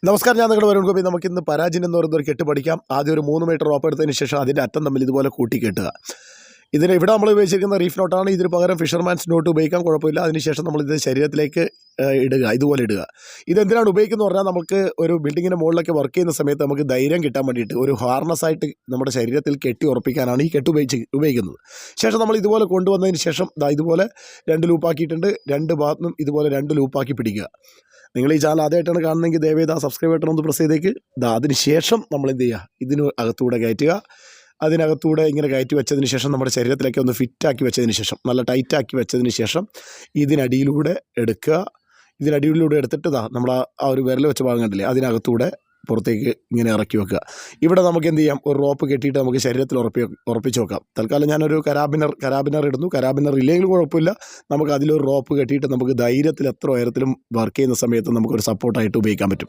നമസ്കാരം ഞാൻ നിങ്ങളുടെ വരുൺ ഗോപി. നമുക്ക് ഇന്ന് പരാജയം എന്ന് പറയുന്ന ഒരു കെട്ട് പഠിക്കാം. ആദ്യം ഒരു മൂന്ന് മീറ്റർ റോപ്പ് എടുത്തതിന് ശേഷം അതിന്റെ അറ്റം തമ്മിൽ ഇതുപോലെ കൂട്ടി കെട്ടുക ഇതിന് ഇവിടെ നമ്മൾ ഉപയോഗിച്ചിരിക്കുന്ന റീഫ് നോട്ടാണ് ഇതിന് പകരം ഫിഷർമാൻസ് നോട്ട് ഉപയോഗിക്കാൻ കുഴപ്പമില്ല. അതിനുശേഷം നമ്മൾ ഇത് ശരീരത്തിലേക്ക് ഇടുക. ഇതുപോലെ ഇടുക. ഇതെന്തിനാണ് ഉപയോഗിക്കുന്നത് പറഞ്ഞാൽ നമുക്ക് ഒരു ബിൽഡിങ്ങിന്റെ മുകളിലൊക്കെ വർക്ക് ചെയ്യുന്ന സമയത്ത് നമുക്ക് ധൈര്യം കിട്ടാൻ വേണ്ടിയിട്ട് ഒരു ഹാർണസായിട്ട് നമ്മുടെ ശരീരത്തിൽ കെട്ടി ഉറപ്പിക്കാനാണ് ഈ കെട്ട് ഉപയോഗിച്ച് ഉപയോഗിക്കുന്നത്. ശേഷം നമ്മൾ ഇതുപോലെ കൊണ്ടുവന്നതിന് ശേഷം ഇതുപോലെ രണ്ട് ലൂപ്പാക്കിയിട്ടുണ്ട് രണ്ട് ഭാഗത്തും ഇതുപോലെ രണ്ട് ലൂപ്പാക്കി പിടിക്കുക. നിങ്ങൾ ഈ ചാനൽ ആദ്യമായിട്ടാണ് കാണുന്നതെങ്കിൽ ദയവേദ സബ്സ്ക്രൈബ് ബട്ടൺ ഒന്ന് പ്രസ് ചെയ്തേക്ക്. ദാ അതിന് ശേഷം നമ്മൾ എന്ത് ചെയ്യുക? ഇതിന് അകത്തൂടെ കയറ്റുക. അതിനകത്തൂടെ ഇങ്ങനെ കയറ്റി വെച്ചതിന് ശേഷം നമ്മുടെ ശരീരത്തിലേക്ക് ഒന്ന് ഫിറ്റാക്കി വെച്ചതിന് ശേഷം നല്ല ടൈറ്റാക്കി വെച്ചതിന് ശേഷം ഇതിനടിയിലൂടെ എടുക്കുക. ഇതിനടിയിലൂടെ എടുത്തിട്ട് നമ്മൾ ആ- ഒരു വിരൽ വെച്ച ഭാഗം കണ്ടില്ലേ അതിനകത്തൂടെ പുറത്തേക്ക് ഇങ്ങനെ ഇറക്കി വെക്കുക. ഇവിടെ നമുക്ക് എന്ത് ചെയ്യാം? ഒരു റോപ്പ് കെട്ടിയിട്ട് നമുക്ക് ശരീരത്തിൽ ഉറപ്പി ഉറപ്പിച്ച് വെക്കാം. തൽക്കാലം ഞാനൊരു കരാബിനർ കരാബിനർ ഇടുന്നു. കരാബിനർ ഇല്ലെങ്കിൽ കുഴപ്പമില്ല. നമുക്ക് അതിലൊരു റോപ്പ് കെട്ടിയിട്ട് നമുക്ക് ധൈര്യത്തിൽ എത്ര ഉയരത്തിലും വർക്ക് ചെയ്യുന്ന സമയത്ത് നമുക്കൊരു സപ്പോർട്ടായിട്ട് ഉപയോഗിക്കാൻ പറ്റും.